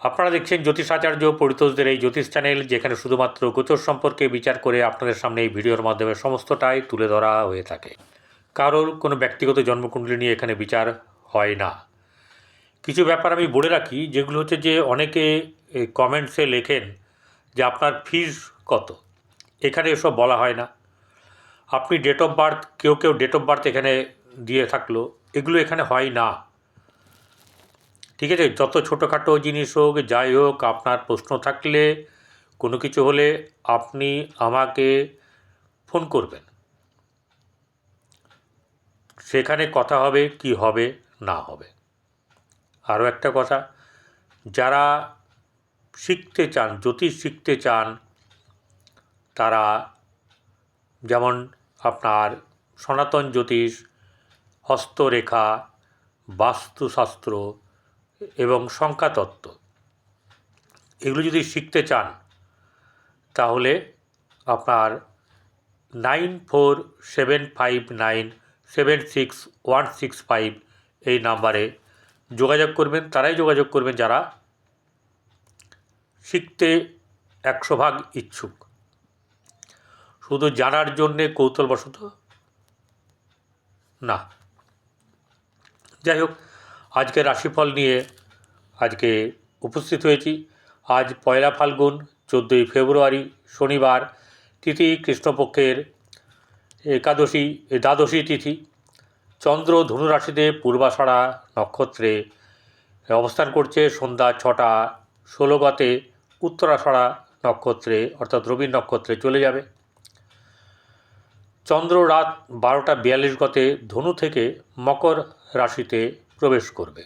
আপনারা দেখছেন জ্যোতিষাচার্য পরিতোষদের এই জ্যোতিষ চ্যানেল, যেখানে শুধুমাত্র গোচর সম্পর্কে বিচার করে আপনাদের সামনে এই ভিডিওর মাধ্যমে সমস্তটাই তুলে ধরা হয়ে থাকে। কারোর কোনো ব্যক্তিগত জন্মকুণ্ডলী নিয়ে এখানে বিচার হয় না। কিছু ব্যাপার আমি বলে রাখি, যেগুলো হচ্ছে যে অনেকে কমেন্টসে লেখেন যে আপনার ফিজ কত। এখানে এসব বলা হয় না। আপনি ডেট অফ বার্থ কেউ কেউ ডেট অফ বার্থ এখানে দিয়ে থাকল, এগুলো এখানে হয় না। ঠিক আছে, যত ছোটোখাটো জিনিস হোক, যাই হোক, আপনার প্রশ্ন থাকলে কোনো কিছু হলে আপনি আমাকে ফোন করবেন। সেখানে কথা হবে, কি হবে, না হবে। আরও একটা কথা, যারা শিখতে চান, জ্যোতিষ শিখতে চান, তারা যেমন আপনার সনাতন জ্যোতিষ, হস্তরেখা, বাস্তুশাস্ত্র এবং সংখ্যাতত্ত্ব। এগুলো যদি শিখতে চান, তাহলে আপনার nine four seven five nine seven six one six five এই নাম্বারে যোগাযোগ করবেন। তারাই যোগাযোগ করবেন যারা শিখতে একশো ভাগ ইচ্ছুক। শুধু জানার জন্যে কৌতলবশত না। যাই হোক আজকে রাশিফল নিয়ে আজকে উপস্থিত হয়েছি। আজ পয়লা ফাল্গুন, চোদ্দোই ফেব্রুয়ারি, শনিবার, তিথি কৃষ্ণপক্ষের একাদশী দ্বাদশী তিথি। চন্দ্র ধনুরাশিতে পূর্বাষাঢ়া নক্ষত্রে অবস্থান করছে। সন্ধ্যা ছটা ষোলো গতে নক্ষত্রে, অর্থাৎ রবি নক্ষত্রে চলে যাবে। চন্দ্র রাত বারোটা বিয়াল্লিশ গতে ধনু থেকে মকর রাশিতে প্রবেশ করবে।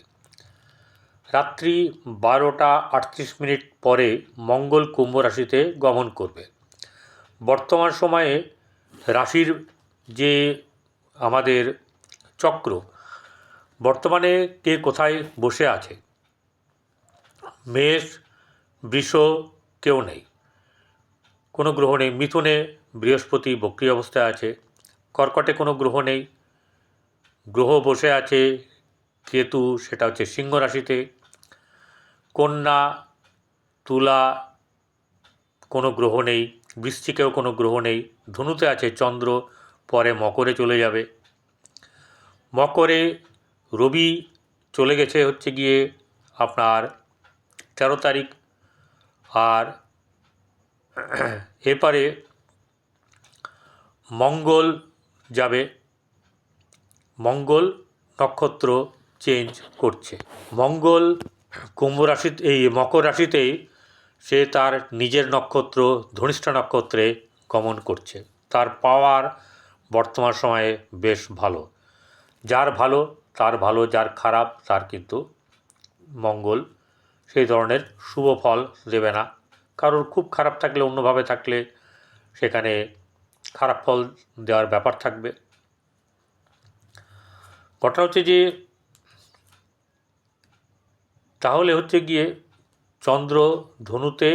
রাত্রি বারোটা আটত্রিশ মিনিট পরে মঙ্গল কুম্ভ রাশিতে গমন করবে। বর্তমান সময়ে রাশির যে আমাদের চক্র, বর্তমানে কে কোথায় বসে আছে? মেষ, বৃষ কেউ নেই। কোনো গ্রহ নেই। মিথুনে বৃহস্পতি বক্রি অবস্থায় আছে। কর্কটে কোনো গ্রহ নেই। গ্রহ বসে আছে কেতু, সেটা হচ্ছে সিংহ রাশিতে। কন্যা, তুলা, কোনো গ্রহ নেই। বৃশ্চিকেও কোনো গ্রহ নেই। ধনুতে আছে চন্দ্র, পরে মকরে চলে যাবে। মকরে রবি চলে গেছে হচ্ছে গিয়ে আপনার তেরো তারিখ। আর এরপরে মঙ্গল যাবে। মঙ্গল নক্ষত্র চেঞ্জ করছে। মঙ্গল কুম্ভ রাশিতে এই মকর রাশিতেই সে তার নিজের নক্ষত্র, ধনিষ্ঠ নক্ষত্রে গমন করছে। তার পাওয়ার বর্তমান সময়ে বেশ ভালো। যার ভালো, তার ভালো, যার খারাপ, তার কিন্তু মঙ্গল সেই ধরনের শুভ ফল দেবে না। কারোর খুব খারাপ থাকলে, অন্যভাবে থাকলে সেখানে খারাপ ফল দেওয়ার ব্যাপার থাকবে। ঘটনা হচ্ছে যে তাহলে হচ্ছে গিয়ে চন্দ্র ধনুতে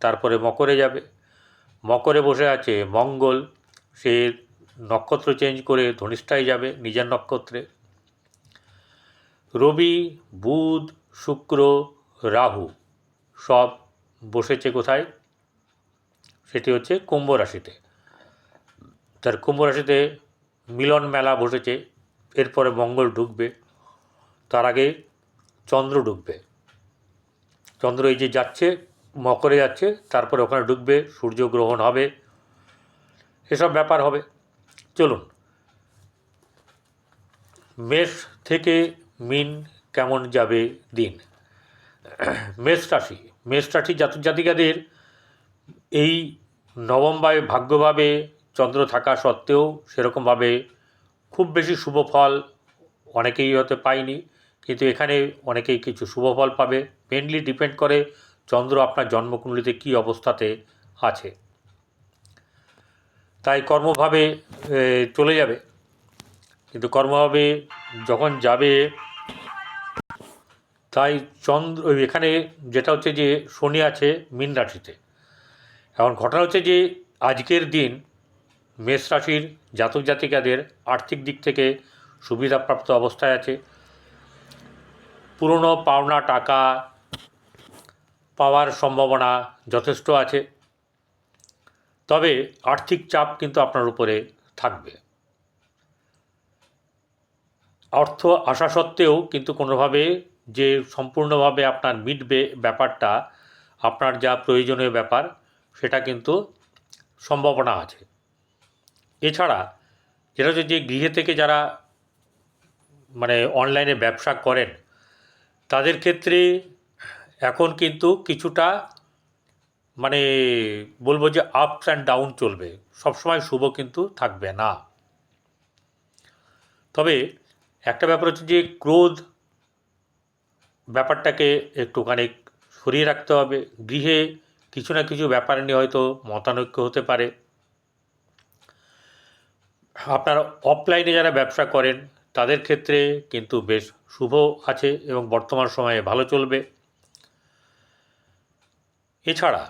তারপরে মকরে যাবে। মকরে বসে আছে মঙ্গল, সে নক্ষত্র চেঞ্জ করে ধনিষ্ঠায় যাবে নিজের নক্ষত্রে। রবি, বুধ, শুক্র, রাহু সব বসেছে কোথায়? সেটি হচ্ছে কুম্ভ রাশিতে। তার কুম্ভ রাশিতে মিলন মেলা বসেছে, এরপরে মঙ্গল ঢুকবে, তার আগে চন্দ্র ঢুকবে। চন্দ্র এই যে যাচ্ছে, মকরে যাচ্ছে, তারপরে ওখানে ঢুকবে সূর্যগ্রহণ হবে, এসব ব্যাপার হবে। চলুন। মেষ থেকে মিন কেমন যাবে দিন? মেষ রাশি। মেষ রাশি জাতক জাতিকাদের এই নবমভাবে ভাগ্যভাবে চন্দ্র থাকা সত্ত্বেও সেরকমভাবে খুব বেশি শুভ ফল অনেকেই হয়তো পায়নি। কিন্তু এখানে অনেকেই কিছু শুভ ফল পাবে। মেনলি ডিপেন্ড করে চন্দ্র আপনার জন্মকুণ্ডলিতে কী অবস্থাতে আছে। তাই কর্মভাবে চলে যাবে। কিন্তু কর্মভাবে যখন যাবে, তাই চন্দ্র, এখানে যেটা হচ্ছে যে শনি আছে মীন রাশিতে। এখন ঘটনা হচ্ছে যে আজকের দিন মেষ রাশির জাতক জাতিকাদের আর্থিক দিক থেকে সুবিধাপ্রাপ্ত অবস্থায় আছে। পুরনো পাওনা টাকা পাওয়ার সম্ভাবনা যথেষ্ট আছে। তবে আর্থিক চাপ কিন্তু আপনার উপরে থাকবে। অর্থ আসা সত্ত্বেও কিন্তু কোনোভাবে যে সম্পূর্ণভাবে আপনার মিটবে ব্যাপারটা, আপনার যা প্রয়োজনীয় ব্যাপার, সেটা কিন্তু সম্ভাবনা আছে। এছাড়া যেটা হচ্ছে যে গৃহে থেকে যারা মানে অনলাইনে ব্যবসা করেন তাদের ক্ষেত্রে এখন কিন্তু কিছুটা মানে বলব যে আপস অ্যান্ড ডাউন চলবে। সবসময় শুভ কিন্তু থাকবে না। তবে একটা ব্যাপার হচ্ছে যে ক্রোধ ব্যাপারটাকে একটুখানি সরিয়ে রাখতে হবে। গৃহে কিছু না কিছু ব্যাপার নিয়ে হয়তো মতানৈক্য হতে পারে। আপনার অফলাইনে যারা ব্যবসা করেন তাদের ক্ষেত্রে কিন্তু বেশ শুভ আছে এবং বর্তমান সময়ে ভালো চলবে। এছাড়া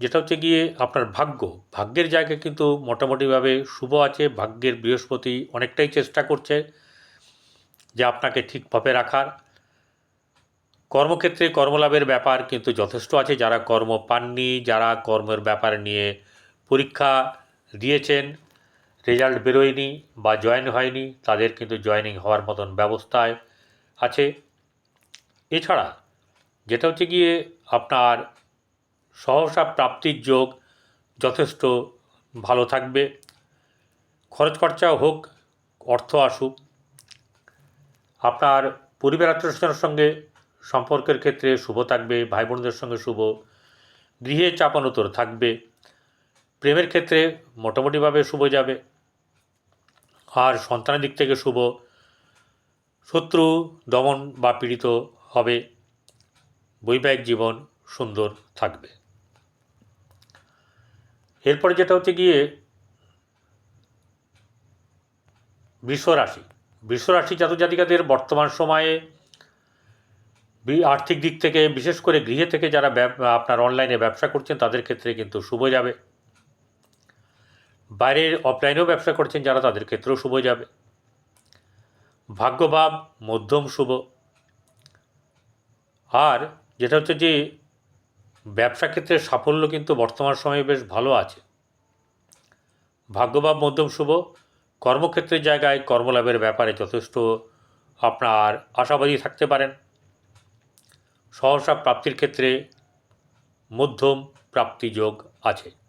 যেটা হচ্ছে গিয়ে আপনার ভাগ্য, ভাগ্যের জায়গায় কিন্তু মোটামুটিভাবে শুভ আছে, ভাগ্যের বৃহস্পতি অনেকটাই চেষ্টা করছে যে আপনাকে ঠিকভাবে রাখার। কর্মক্ষেত্রে কর্মলাভের ব্যাপার কিন্তু যথেষ্ট আছে, যারা কর্ম পাননি, যারা কর্মের ব্যাপার নিয়ে পরীক্ষা দিয়েছেন রেজাল্ট বেরোয়নি বা জয়েন হয়নি, তাদের কিন্তু জয়েনিং হওয়ার মতন ব্যবস্থায় আছে। এছাড়া যেটা হচ্ছে গিয়ে আপনার সহসা প্রাপ্তির যোগ যথেষ্ট ভালো থাকবে। খরচ খরচাও হোক, অর্থ আসুক। আপনার পরিবার আত্মীয়স্বজনের সঙ্গে সম্পর্কের ক্ষেত্রে শুভ থাকবে ভাই বোনদের সঙ্গে শুভ। গৃহে চাপানোতর থাকবে। প্রেমের ক্ষেত্রে মোটামুটিভাবে শুভ যাবে। আর সন্তানের দিক থেকে শুভ। শত্রু দমন বা পীড়িত হবে। বৈবাহিক জীবন সুন্দর থাকবে। এরপরে যেটা হচ্ছে গিয়ে বৃষ রাশি। বৃষ জাতক জাতিকাদের বর্তমান সময়ে আর্থিক দিক থেকে, বিশেষ করে গৃহে থেকে যারা আপনার অনলাইনে ব্যবসা করছেন, তাদের ক্ষেত্রে কিন্তু শুভ যাবে। বাইরের অফলাইনেও ব্যবসা করছেন যারা, তাদের ক্ষেত্রেও শুভ যাবে। ভাগ্যভাব মধ্যম শুভ। আর যেটা হচ্ছে যে, ব্যবসা ক্ষেত্রে সাফল্য কিন্তু বর্তমান সময়ে বেশ ভালো আছে। ভাগ্যভাব মধ্যম শুভ। কর্মক্ষেত্রের জায়গায় কর্মলাভের ব্যাপারে যথেষ্ট আপনার আশাবাদী থাকতে পারেন। সহসা প্রাপ্তির ক্ষেত্রে মধ্যম প্রাপ্তি যোগ আছে।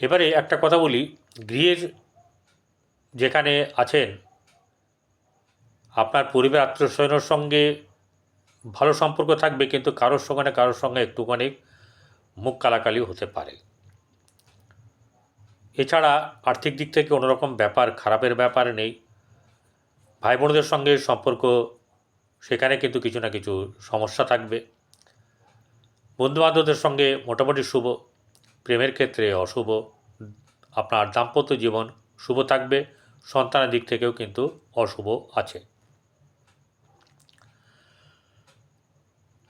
এবারে একটা কথা বলি, গৃহের যেখানে আছেন, আপনার পরিবার, আত্মীয়স্বজনের সঙ্গে ভালো সম্পর্ক থাকবে, কিন্তু কারোর সঙ্গে না কারোর সঙ্গে একটুখানি মুখ কালাকালি হতে পারে। এছাড়া আর্থিক দিক থেকে কোনোরকম ব্যাপার, খারাপের ব্যাপার নেই। ভাই বোনদের সঙ্গে সম্পর্ক, সেখানে কিন্তু কিছু না কিছু সমস্যা থাকবে। বন্ধুবান্ধবদের সঙ্গে মোটামুটি শুভ। প্রেমের ক্ষেত্রে অশুভ। আপনার দাম্পত্য জীবন শুভ থাকবে, সন্তানের দিক থেকেও কিন্তু অশুভ আছে।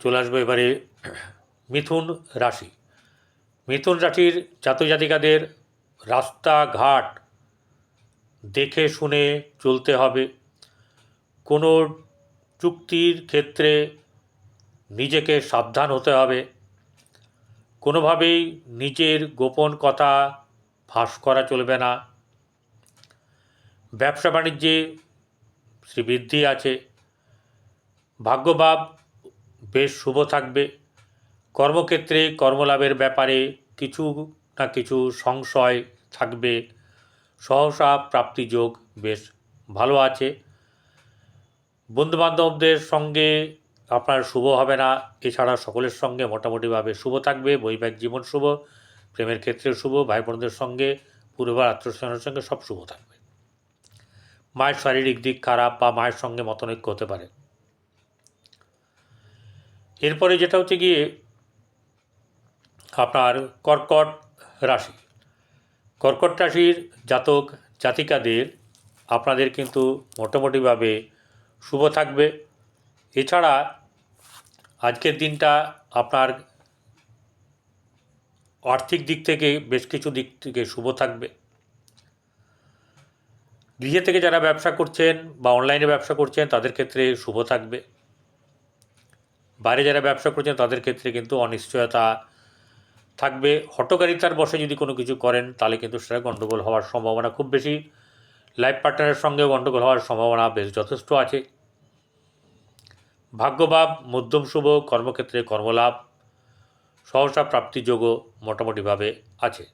চলে আসব এবারে মিথুন রাশি। মিথুন রাশির জাতক জাতিকাদের রাস্তাঘাট দেখে শুনে চলতে হবে। কোনো চুক্তির ক্ষেত্রে নিজেকে সাবধান হতে হবে। কোনোভাবেই নিজের গোপন কথা ফাঁস করা চলবে না। ব্যবসা বাণিজ্যে শ্রীবৃদ্ধি আছে। ভাগ্যভাব বেশ শুভ থাকবে। কর্মক্ষেত্রে কর্মলাভের ব্যাপারে কিছু না কিছু সংশয় থাকবে। সহসা প্রাপ্তি যোগ বেশ ভালো আছে। বন্ধুবান্ধবদের সঙ্গে আপনার শুভ হবে না। এছাড়া সকলের সঙ্গে মোটামুটিভাবে শুভ থাকবে। বৈবাহিক জীবন শুভ, প্রেমের ক্ষেত্রে শুভ ভাই বোনদের সঙ্গে, পরিবার, আত্মীয়স্বজনের সঙ্গে সব শুভ থাকবে। মায়ের শারীরিক দিক খারাপ বা মায়ের সঙ্গে মতনৈক্য হতে পারে। এরপরে যেটা হচ্ছে গিয়ে আপনার কর্কট রাশি। কর্কট রাশির জাতক, জাতিকাদের আপনাদের কিন্তু মোটামুটিভাবে শুভ থাকবে। এছাড়া আজকের দিনটা আপনার আর্থিক দিক থেকে বেশ কিছু দিক থেকে শুভ থাকবে। গৃহে থেকে যারা ব্যবসা করছেন বা অনলাইনে ব্যবসা করছেন, তাদের ক্ষেত্রে শুভ থাকবে। বাইরে যারা ব্যবসা করছেন, তাদের ক্ষেত্রে কিন্তু অনিশ্চয়তা থাকবে। হটকারিতার বসে যদি কোনো কিছু করেন, তাহলে কিন্তু সেটা গণ্ডগোল হওয়ার সম্ভাবনা খুব বেশি। লাইফ পার্টনারের সঙ্গে গণ্ডগোল হওয়ার সম্ভাবনা বেশ যথেষ্ট আছে। ভাগ্যভাব, মধ্যম শুভ, কর্মক্ষেত্রে কর্মলাভ, সহসা প্রাপ্তিযোগও মোটামুটিভাবে আছে।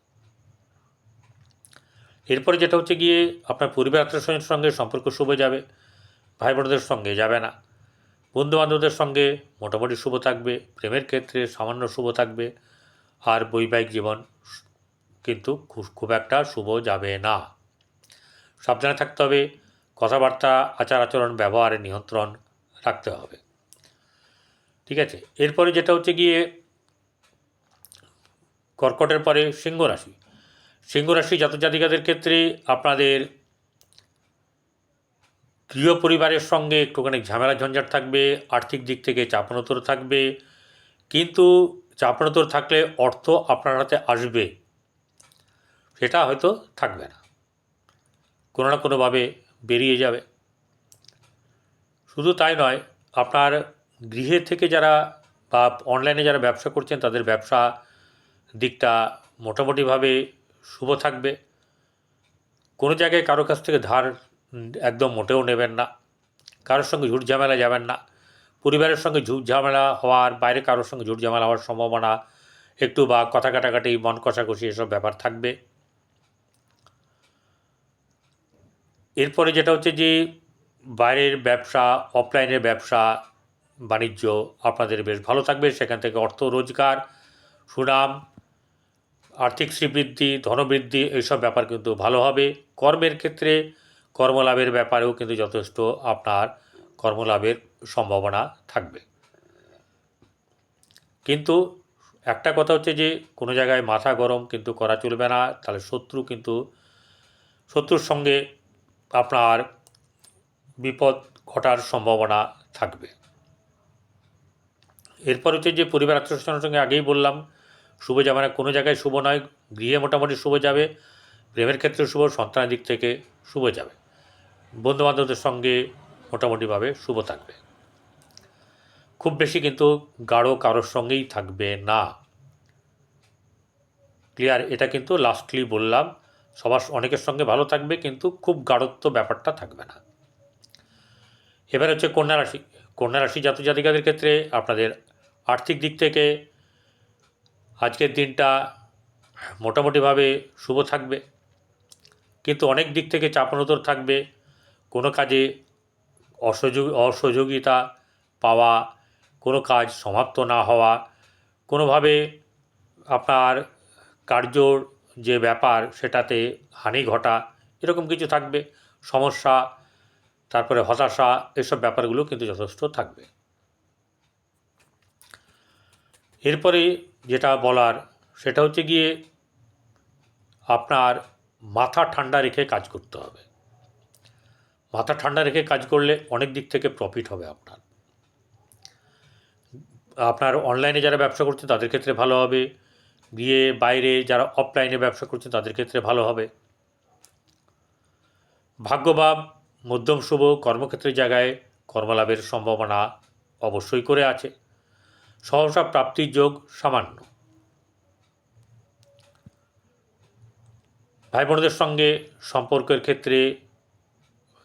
এরপরে যেটা হচ্ছে গিয়ে, আপনার পরিবার আত্মীয় সঙ্গে সম্পর্ক শুভ যাবে ভাই বোনদের সঙ্গে যাবে না। বন্ধু বান্ধবদের সঙ্গে মোটামুটি শুভ থাকবে, প্রেমের ক্ষেত্রে সামান্য শুভ থাকবে, আর বৈবাহিক জীবন কিন্তু খুব একটা শুভ যাবে না। সাবধানে থাকতে হবে, কথাবার্তা আচার আচরণ ব্যবহারে নিয়ন্ত্রণ রাখতে হবে। ঠিক আছে? এরপরে যেটা হচ্ছে গিয়ে কর্কটের পরে সিংহ রাশি। সিংহ রাশি জাতক জাতিকাদের ক্ষেত্রে আপনাদের গৃহ পরিবারের সঙ্গে একটুখানি ঝামেলা ঝঞ্ঝাট থাকবে, আর্থিক দিক থেকে চাপানোতর থাকবে। কিন্তু চাপানোতর থাকলে অর্থ আপনার হাতে আসবে, সেটা হয়তো থাকবে না। কোনো না কোনোভাবে বেরিয়ে যাবে। শুধু তাই নয়, আপনার গৃহে থেকে যারা বা অনলাইনে যারা ব্যবসা করছেন, তাদের ব্যবসা দিকটা মোটামুটিভাবে শুভ থাকবে। কোনো জায়গায় কারও কাছ থেকে ধার একদম মোটেও নেবেন না। কারোর সঙ্গে ঝুট ঝামেলা যাবেন না। পরিবারের সঙ্গে ঝুট ঝামেলা হওয়ার, বাইরে কারোর সঙ্গে ঝুট ঝামেলা হওয়ার সম্ভাবনা একটু বা কথা কাটাকাটি, মন কষাকষি এসব ব্যাপার থাকবে। এরপরে যেটা হচ্ছে যে, বাইরের ব্যবসা অফলাইনের ব্যবসা বাণিজ্য আপনাদের বেশ ভালো থাকবে। সেখান থেকে অর্থ, রোজগার, সুনাম, আর্থিক শ্রীবৃদ্ধি, ধনবৃদ্ধি, এইসব ব্যাপার কিন্তু ভালো হবে। কর্মের ক্ষেত্রে কর্মলাভের ব্যাপারেও কিন্তু যথেষ্ট আপনার কর্মলাভের সম্ভাবনা থাকবে। কিন্তু একটা কথা হচ্ছে যে, কোনো জায়গায় মাথা গরম কিন্তু করা চলবে না। তাহলে শত্রু কিন্তু, শত্রুর সঙ্গে আপনার বিপদ ঘটার সম্ভাবনা থাকবে। এরপর হচ্ছে যে পরিবার আত্মীয়স্বজনের সঙ্গে আগেই বললাম, শুভ যাবে না, কোনো জায়গায় শুভ নয়, গৃহে মোটামুটি শুভ যাবে, প্রেমের ক্ষেত্রে শুভ, সন্তানের দিক থেকে শুভ যাবে। বন্ধুবান্ধবদের সঙ্গে মোটামুটিভাবে শুভ থাকবে। খুব বেশি কিন্তু গাঢ় কারোর সঙ্গেই থাকবে না। ক্লিয়ার? এটা কিন্তু লাস্টলি বললাম, সবার অনেকের সঙ্গে ভালো থাকবে, কিন্তু খুব গাঢ়ত্ব ব্যাপারটা থাকবে না। এবার হচ্ছে কন্যা রাশি। কন্যা রাশি জাতক জাতিকাদের ক্ষেত্রে আপনাদের আর্থিক দিক থেকে আজকের দিনটা মোটামুটিভাবে শুভ থাকবে। কিন্তু অনেক দিক থেকে চাপানোতর থাকবে। কোনো কাজে অসহযোগ, অসহযোগিতা পাওয়া, কোনো কাজ সমাপ্ত না হওয়া, কোনোভাবে আপনার কার্যর যে ব্যাপার সেটাতে হানি ঘটা, এরকম কিছু থাকবে। সমস্যা, তারপরে হতাশা, এসব ব্যাপারগুলো কিন্তু যথেষ্ট থাকবে। এরপরে যেটা বলার, সেটা হচ্ছে গিয়ে আপনার মাথা ঠান্ডা রেখে কাজ করতে হবে। মাথা ঠান্ডা রেখে কাজ করলে অনেক দিক থেকে প্রফিট হবে আপনার। আপনার অনলাইনে যারা ব্যবসা করছে, তাদের ক্ষেত্রে ভালো হবে। গিয়ে বাইরে যারা অফলাইনে ব্যবসা করছে, তাদের ক্ষেত্রে ভালো হবে। ভাগ্যভাব, মধ্যম শুভ, কর্মক্ষেত্রের জায়গায় কর্মলাভের সম্ভাবনা অবশ্যই করে আছে। সহসা প্রাপ্তির যোগ সামান্য। ভাই বোনদের সঙ্গে সম্পর্কের ক্ষেত্রে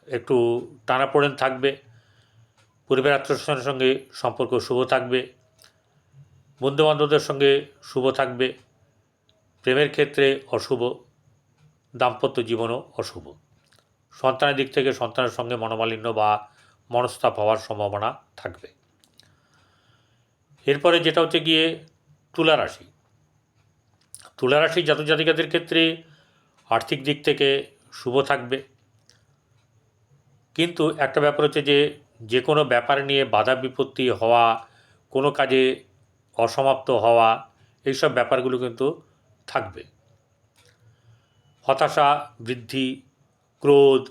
একটু টানাপোড়েন থাকবে। পরিবার আত্মীয়স্বজনের সঙ্গে সম্পর্ক শুভ থাকবে। বন্ধুবান্ধবদের সঙ্গে শুভ থাকবে। প্রেমের ক্ষেত্রে অশুভ, দাম্পত্য জীবনও অশুভ। সন্তানের দিক থেকে সন্তানের সঙ্গে মনোমালিন্য বা মনস্তাপ হওয়ার সম্ভাবনা থাকবে। এরপরে যেটা হচ্ছে গিয়ে তুলা রাশি। তুলা রাশি জাতক জাতিকাদের ক্ষেত্রে আর্থিক দিক থেকে শুভ থাকবে। কিন্তু একটা ব্যাপার হচ্ছে যে যে কোনো ব্যাপার নিয়ে বাধা বিপত্তি হওয়া, কোনো কাজে অসমাপ্ত হওয়া, এইসব ব্যাপারগুলো কিন্তু থাকবে। হতাশা, বৃদ্ধি, ক্রোধ,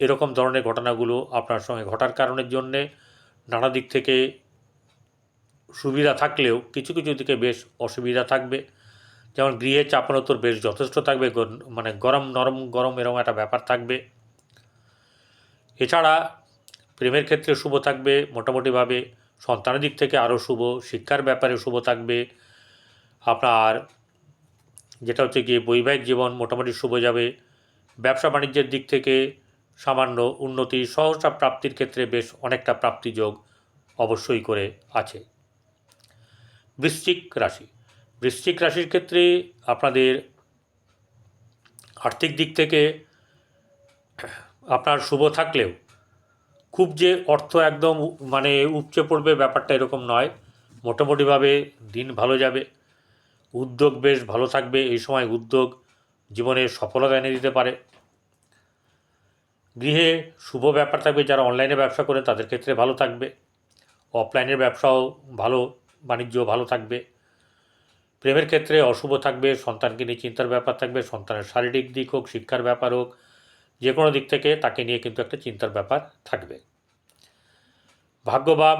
এরকম ধরনের ঘটনাগুলো আপনার সঙ্গে ঘটার কারণের জন্যে নানা দিক থেকে সুবিধা থাকলেও কিছু কিছু দিকে বেশ অসুবিধা থাকবে। যেমন গৃহে চাপানোতর বেশ যথেষ্ট থাকবে মানে গরম, নরম, গরম এরকম একটা ব্যাপার থাকবে। এছাড়া প্রেমের ক্ষেত্রে শুভ থাকবে, মোটামুটিভাবে সন্তানের দিক থেকে আরও শুভ, শিক্ষার ব্যাপারে শুভ থাকবে। আপনার যেটা হচ্ছে গিয়ে বৈবাহিক জীবন মোটামুটি শুভ যাবে। ব্যবসা বাণিজ্যের দিক থেকে সামান্য উন্নতি, সহসা প্রাপ্তির ক্ষেত্রে বেশ অনেকটা প্রাপ্তিযোগ অবশ্যই করে আছে। বৃশ্চিক রাশি। বৃশ্চিক রাশির ক্ষেত্রে আপনাদের আর্থিক দিক থেকে আপনার শুভ থাকলেও খুব যে অর্থ একদম মানে উপচে পড়বে ব্যাপারটা এরকম নয়। মোটামুটিভাবে দিন ভালো যাবে। উদ্যোগ বেশ ভালো থাকবে। এই সময় উদ্যোগ জীবনে সফলতা এনে দিতে পারে। গৃহে শুভ ব্যাপার থাকবে। যারা অনলাইনে ব্যবসা করেন তাদের ক্ষেত্রে ভালো থাকবে। অফলাইনের ব্যবসাও ভালো। বাণিজ্য ভালো থাকবে, প্রেমের ক্ষেত্রে অশুভ থাকবে, সন্তানকে নিয়ে চিন্তার ব্যাপার থাকবে, সন্তানের শারীরিক দিক হোক, শিক্ষার ব্যাপার হোক, যে কোনো দিক থেকে তাকে নিয়ে কিন্তু একটা চিন্তার ব্যাপার থাকবে। ভাগ্যভাব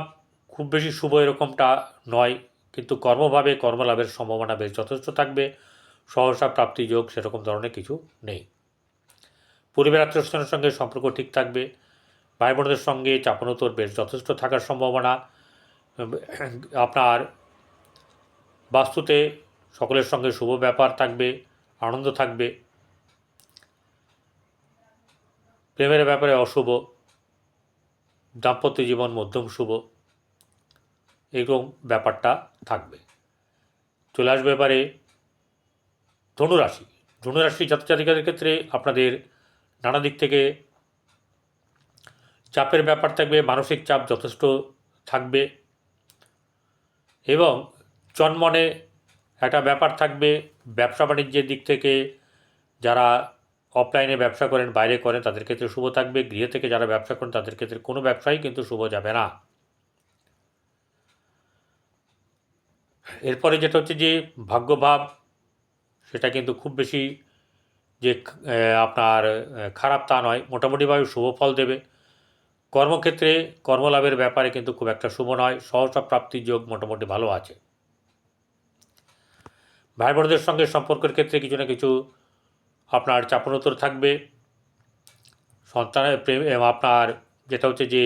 খুব বেশি শুভ এরকমটা নয়, কিন্তু কর্মভাবে কর্মলাভের সম্ভাবনা বেশ যথেষ্ট থাকবে, সহসা প্রাপ্তি যোগ সেরকম ধরনের কিছু নেই। পরিবার আত্মীয়স্বজনের সঙ্গে সম্পর্ক ঠিক থাকবে ভাই বোনদের সঙ্গে চাপানোতর বেশ যথেষ্ট থাকার সম্ভাবনা আপনার বাস্তুতে সকলের সঙ্গে শুভ ব্যাপার থাকবে, আনন্দ থাকবে। প্রেমের ব্যাপারে অশুভ, দাম্পত্য জীবন মধ্যম শুভ, এরকম ব্যাপারটা থাকবে। চলে আসবে এবারে ধনুরাশি। ধনুরাশি জাতজাতিকাদের ক্ষেত্রে আপনাদের নানা দিক থেকে চাপের ব্যাপার থাকবে, মানসিক চাপ যথেষ্ট থাকবে। এবং চনমনে একটা ব্যাপার থাকবে, ব্যবসা বাণিজ্যের দিক থেকে যারা অফলাইনে ব্যবসা করেন, বাইরে করেন, তাদের ক্ষেত্রে শুভ থাকবে। গৃহ থেকে যারা ব্যবসা করেন, তাদের ক্ষেত্রে কোনো ব্যবসাই কিন্তু শুভ যাবে না। এরপরে যেটা হচ্ছে যে ভাগ্যভাব, সেটা কিন্তু খুব বেশি যে আপনার খারাপ তা নয়। মোটামুটিভাবে শুভ ফল দেবে। কর্মক্ষেত্রে কর্মলাভের ব্যাপারে কিন্তু খুব একটা শুভ নয়। সহসা প্রাপ্তির যোগ মোটামুটি ভালো আছে। ভাই বোনদের সঙ্গে সম্পর্কের ক্ষেত্রে কিছু না কিছু আপনার চাপনোত্তর থাকবে। সন্তানের প্রেম আপনার যেটা হচ্ছে যে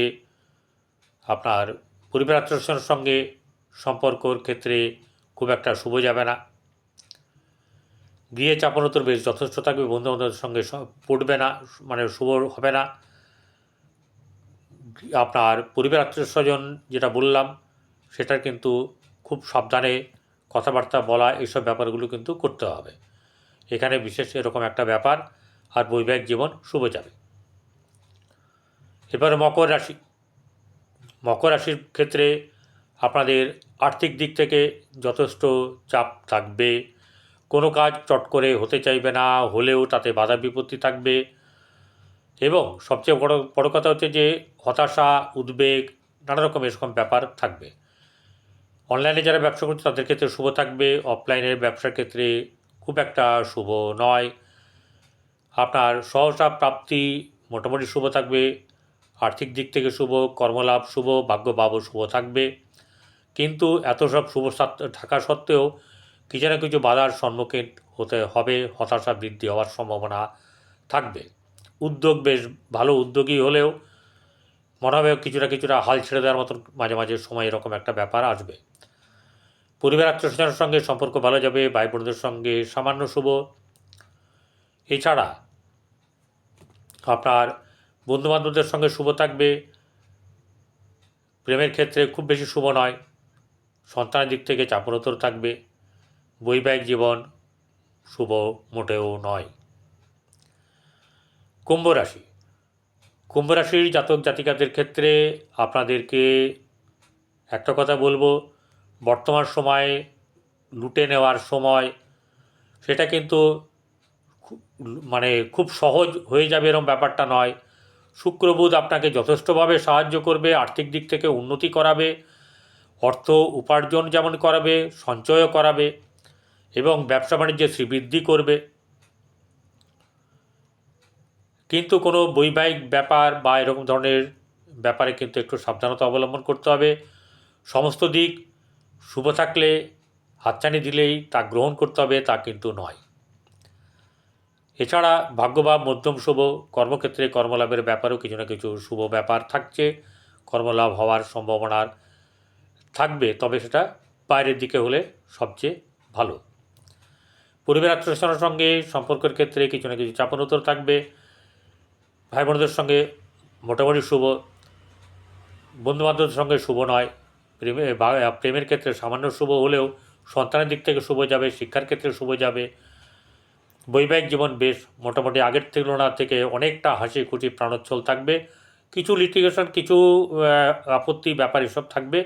আপনার পরিবার আত্মীয়স্বজনের সঙ্গে সম্পর্কর ক্ষেত্রে খুব একটা শুভ যাবে না। গৃহে চাপনোত্তর বেশ যথেষ্ট থাকবে বন্ধু বান্ধবের সঙ্গে পড়বে না মানে শুভ হবে না। আপনার পরিবার আত্মীয় স্বজন যেটা বললাম, সেটার কিন্তু খুব সাবধানে কথাবার্তা বলা এইসব ব্যাপারগুলো কিন্তু করতে হবে। এখানে বিশেষ এরকম একটা ব্যাপার, আর বৈবাহিক জীবন শুভ যাবে। এবারে মকর রাশি। মকর রাশির ক্ষেত্রে আপনাদের আর্থিক দিক থেকে যথেষ্ট চাপ থাকবে। কোনো কাজ চট করে হতে চাইবে না, হলেও তাতে বাধা বিপত্তি থাকবে। এবং সবচেয়ে বড় বড় কথা হচ্ছে যে হতাশা, উদ্বেগ নানা রকম এরকম ব্যাপার থাকবে। অনলাইনে যারা ব্যবসা করছে তাদের ক্ষেত্রে শুভ থাকবে অফলাইনের ব্যবসার ক্ষেত্রে খুব একটা শুভ নয়। আপনার সহসা প্রাপ্তি মোটামুটি শুভ থাকবে, আর্থিক দিক থেকে শুভ, কর্মলাভ শুভ, ভাগ্যভাবও শুভ থাকবে। কিন্তু এত সব শুভ থাকা সত্ত্বেও কিছু না কিছু বাধার সম্মুখীন হতে হবে, হতাশা বৃদ্ধি হওয়ার সম্ভাবনা থাকবে। উদ্যোগ বেশ ভালো উদ্যোগী হলেও মনে হবে কিছুটা কিছুটা হাল ছেড়ে দেওয়ার মতন মাঝে মাঝে সময় এরকম একটা ব্যাপার আসবে। পরিবার আত্মীয়স্বজনের সঙ্গে সম্পর্ক ভালো যাবে, ভাই বোনদের সঙ্গে সামান্য শুভ। এছাড়া আপনার বন্ধুবান্ধবদের সঙ্গে শুভ থাকবে। প্রেমের ক্ষেত্রে খুব বেশি শুভ নয়। সন্তানের দিক থেকে চাপরতর থাকবে। বৈবাহিক জীবন শুভ মোটেও নয়। কুম্ভ রাশি। কুম্ভ রাশির জাতক জাতিকাদের ক্ষেত্রে আপনাদেরকে একটা কথা বলব, বর্তমান সময়ে লুটে নেওয়ার সময় সেটা কিন্তু মানে খুব সহজ হয়ে যাবে এরকম ব্যাপারটা নয়। শুক্র বুধ আপনাকে যথেষ্টভাবে সাহায্য করবে, আর্থিক দিক থেকে উন্নতি করাবে, অর্থ উপার্জন যেমন করাবে, সঞ্চয়ও করাবে এবং ব্যবসা বাণিজ্যে শ্রীবৃদ্ধি করবে। কিন্তু কোনো বৈবাহিক ব্যাপার বা এরকম ধরনের ব্যাপারে কিন্তু একটু সাবধানতা অবলম্বন করতে হবে। সমস্ত দিক শুভ থাকলে, হাতছানি দিলেই তা গ্রহণ করতে হবে, তা কিন্তু নয়। এছাড়া ভাগ্যভাব মধ্যম শুভ, কর্মক্ষেত্রে কর্মলাভের ব্যাপারেও কিছু না কিছু শুভ ব্যাপার থাকছে। কর্মলাভ হওয়ার সম্ভাবনার থাকবে, তবে সেটা বাইরের দিকে হলে সবচেয়ে ভালো। পরিবার আত্মীয়স্বজনের সঙ্গে সম্পর্কের ক্ষেত্রে কিছু না কিছু চাপানোতর থাকবে। ভাই বোনদের সঙ্গে মোটামুটি শুভ, বন্ধুবান্ধবদের সঙ্গে শুভ নয়। প্রেমে প্রেমের ক্ষেত্রে সামান্য শুভ হলেও সন্তানের দিক থেকে শুভ যাবে, শিক্ষার ক্ষেত্রে শুভ যাবে। বৈবাহিক জীবন বেশ মোটামুটি আগের তুলনা থেকে অনেকটা হাসি খুশি প্রাণোচ্ছল থাকবে। কিছু লিটিগেশন কিছু আপত্তি ব্যাপার এসব থাকবে,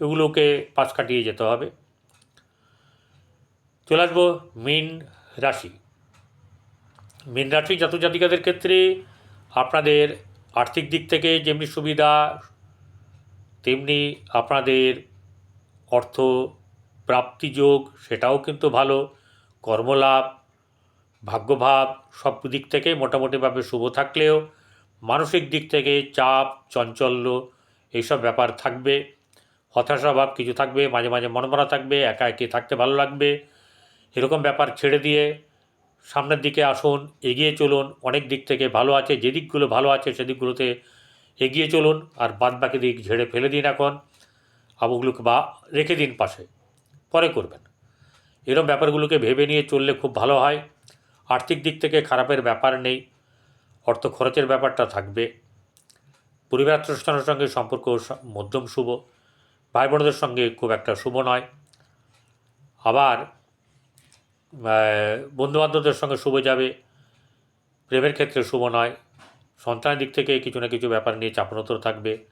এগুলোকে পাশ কাটিয়ে যেতে হবে। চলে আসব মীন রাশি। মীন রাশি জাতক জাতিকাদের ক্ষেত্রে আপনাদের আর্থিক দিক থেকে যেমনি সুবিধা, তেমনি আপনাদের অর্থ প্রাপ্তিযোগ সেটাও কিন্তু ভালো। কর্মলাভ, ভাগ্যভাব সব দিক থেকে মোটামুটিভাবে শুভ থাকলেও মানসিক দিক থেকে চাপ, চঞ্চল্য এইসব ব্যাপার থাকবে। হতাশা ভাব কিছু থাকবে, মাঝে মাঝে মনমরা থাকবে একা একি থাকতে ভালো লাগবে। এরকম ব্যাপার ছেড়ে দিয়ে সামনের দিকে আসুন, এগিয়ে চলুন, অনেক দিক থেকে ভালো আছে, যে দিকগুলো ভালো আছে সেদিকগুলোতে এগিয়ে চলুন, আর বাদ বাকি দিক ঝেড়ে ফেলে দিন এখন। আবুগুলোকে বা রেখে দিন পাশে, পরে করবেন। এরকম ব্যাপারগুলোকে ভেবে নিয়ে চললে খুব ভালো হয়। আর্থিক দিক থেকে খারাপের ব্যাপার নেই, অর্থ খরচের ব্যাপারটা থাকবে। পরিবার আত্মীয়স্বজনের সঙ্গে সম্পর্ক মধ্যম শুভ, ভাই বোনদের সঙ্গে খুব একটা শুভ নয়। আবার বন্ধুবান্ধবদের সঙ্গে শুভ যাবে, প্রেমের ক্ষেত্রে শুভ নয়, সন্তানের দিক থেকে কিছু না কিছু ব্যাপার নিয়ে চাপনতর থাকবে।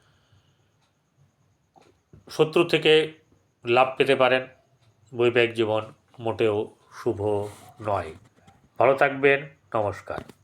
শত্রু থেকে লাভ পেতে পারেন, বৈবাহিক জীবন মোটেও শুভ নয়। ভালো থাকবেন, নমস্কার।